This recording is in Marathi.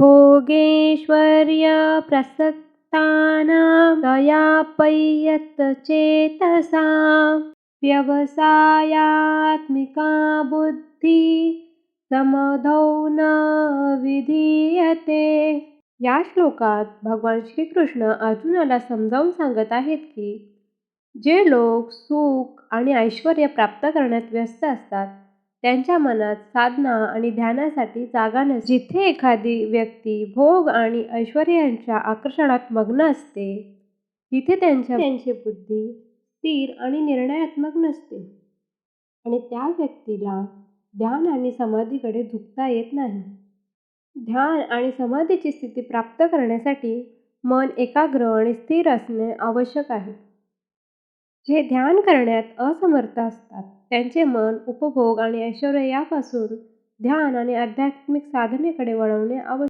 भोगैश्वर्यप्रसक्तानां दयापय्यतचेतसां व्यवसायात्मिका बुद्धी समधौ न विधीयते। या श्लोकात भगवान श्रीकृष्ण अर्जुनाला समजावून सांगत आहेत की जे लोक सुख आणि ऐश्वर्य प्राप्त करण्यात व्यस्त असतात त्यांच्या मनात साधना आणि ध्यानासाठी जागा नसते. जिथे एखादी व्यक्ती भोग आणि ऐश्वर्यांच्या आकर्षणात मग्न असते तिथे त्यांची बुद्धी स्थिर आणि निर्णयात्मक नसते. आणि त्या व्यक्तीला ध्यान आणि समाधीकडे झुकता येत नाही. ध्यान आणि समाधीची स्थिती प्राप्त करण्यासाठी मन एकाग्र आणि स्थिर असणे आवश्यक आहे. जे ध्यान करण्यात असमर्थ असतात त्यांचे मन उपभोग आणि ऐश्वर्य यापासून ध्यान आणि आध्यात्मिक साधनेकडे वळवणे आवश्यक